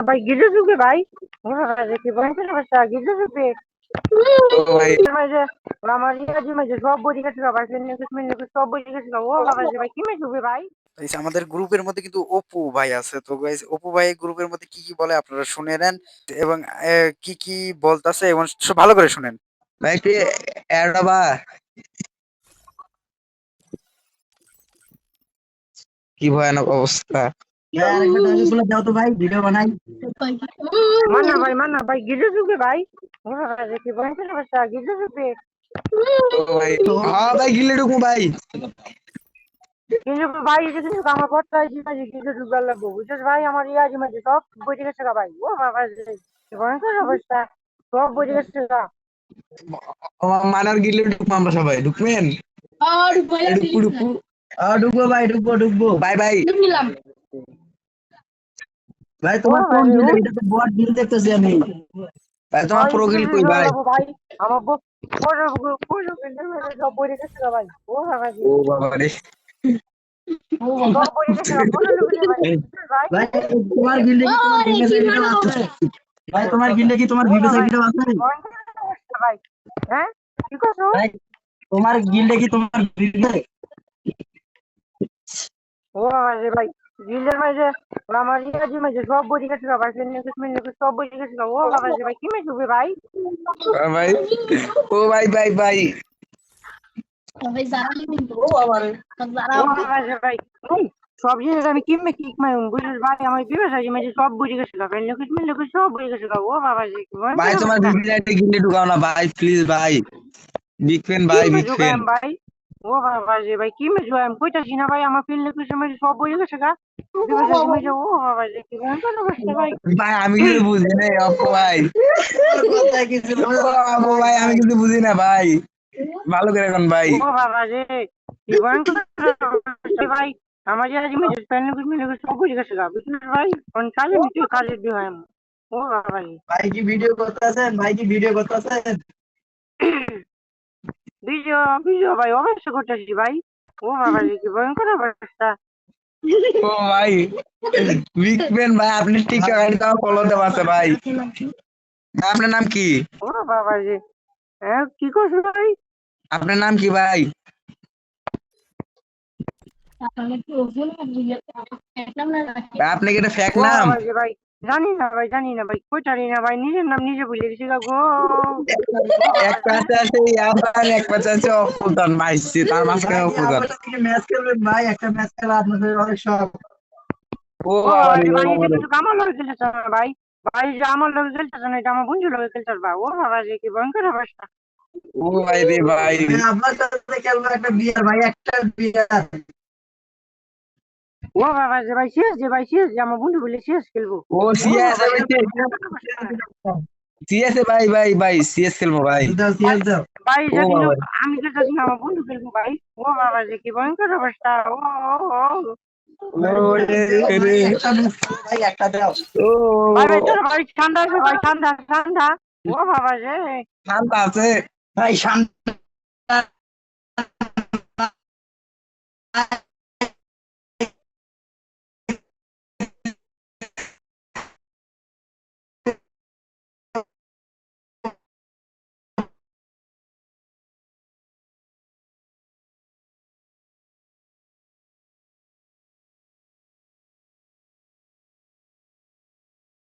ভাই গিজে ঢুকে ভাই কি ভয়ঙ্কর অবস্থা গিজে ঢুকে ও ভাই। মাঝে আমার সব কুছ সব বডি ও বাবা ভাই কি মে ঢুকে ভাই? আমাদের গ্রুপের মধ্যে কিন্তু অপু ভাই আছে। তো গাইস অপু ভাই গ্রুপের মধ্যে কি কি বলে আপনারা শুনে নেন এবং কি কি বলতাছে এবং সব ভালো করে শুনেন। ভাই একটু কি ভয়ানক অবস্থা। যাও তো ভাই ভিডিও বানাই। মানা ভাই মানা ভাই গিজে ভাই। কি গিজে ভাই হ্যাঁ ভাই গিলে ঢুকু ভাই? কিন্তু ভাই এটা কিন্তু আমার কথা আছে যে গিজে ঢুকে লাগবো। বুঝছিস ভাই আমার ইয়াজি মাঝে সব বডি গেছে ভাই। ও বাবা রে কি ভয়ঙ্কর অবস্থা সব বডি গেছে আমার মানার গিলে ঢুকবো আমরা সবাই ঢুকবেন ঢুকবো ঢুকবো ঢুকবো ভাই ঢুকবো ঢুকবো বাই বাই। ভাই তোমার কোন বিল এটা তো বট বিল দেখতেছি আমি। ভাই তোমার প্রো কই ভাই? আমার সব বডি গেছে ভাই। ও বাবা রে। ও বাবা বডি তোমার গিল্ডে ভাই তোমার গিল্ডে কি তোমার ভিডিও সাইডে আছে? ভাই। হ্যাঁ? কি করছ? তোমার গিল্ডে কি তোমার ভিডিও ও বাবা রে ভাই গিল্ডের মাঝে আমার ইয়াজি মাঝে সব বডি গেছে কুছ কুছ সব বডি গেছে ও বাবা ভাই কি মে ঢুকে ভাই ভাই ও ভাই ভাই ভাই সব জিনিস আমি কিমে কিক মারুম বুঝলিস ভাই আমার বিবেশ আছে মাঝে সব বুঝে গেছিল ফেলনে কুছ কুছ সব বুঝে গেছিল ও বাবা ভাই তোমার সাইডে গিলে ঢুকাও না ভাই প্লিজ ভাই বিগ ফ্যান ভাই বিগ ফ্যান ভাই ও বাবা রে ভাই কি মে ঢুকাম কইতাছি না ভাই আমার ফেলনে কুছ মাঝে সব বুঝে গেছে গা ও বাবা রে কি ভাই ভাই আমি কিন্তু বুঝি না অপু ভাই। কথা কিছু ভাই আমি বুঝি না ভাই। ভালো করে এখন ভাই। ও বাবা রে কি ভাই আমার যে আজ কুছ সব বুঝে গেছে গা ভাই? কোন কাজে মিটে কাজে হয় ও বাবা ভাই কি ভিডিও করতে আছেন ভাই কি ভিডিও করতে ভিডিও ভিডিও ভাই অবশ্যই করতেছি ভাই। ও বাবা কি ভয়ঙ্কর অবস্থা। ও ভাই ভাই আপনি টিকটক আইডি তো ফলো দেওয়া আছে ভাই। আপনার নাম কি? ও বাবা রে। হ্যাঁ কি করছ ভাই? আপনার নাম কি ভাই? আপনি কি? এটা ফেক নাম? ভাই। জানি না ভাই জানি না ভাই কই জানি না ভাই নিজের নাম নিজে ভুলে গেছি গা গো। এক পাশে আছে ইয়াবান এক পাশে আছে অপুদান মাইছি তার মাঝখানে অপুদান ম্যাচ খেলবেন ভাই একটা ম্যাচ খেলা আপনাদের অনেক শখ। ও আমার লগে খেলতেছ না ভাই। ভাই যে আমার লগে খেলতেছ না এটা আমার বন্ধু লগে খেলতেছ ভাই ও বাবা রে কি ভয়ঙ্কর অবস্থা। ও ভাই রে ভাই। ভাই, আপনার সাথে খেলব একটা বিয়ার ভাই একটা বিয়ার। ও ভাই শেষ যে ভাই শেষ যে আমার বন্ধু বলে শেষ খেলব। ও সিএস সিএস ভাই ভাই ভাই সিএস খেলব ভাই। দাও সিয়াল দাও। ভাই ও আমি আমার বন্ধু খেলব ভাই। ও বাবা রে কি ভয়ঙ্কর অবস্থা। ও ভাই একটা দাও। ও ভাই ভাই তোর ভাই ঠান্ডা আছে ভাই ঠান্ডা ঠান্ডা। ও বাবা রে শান্ত আছে। ভাই শান্ত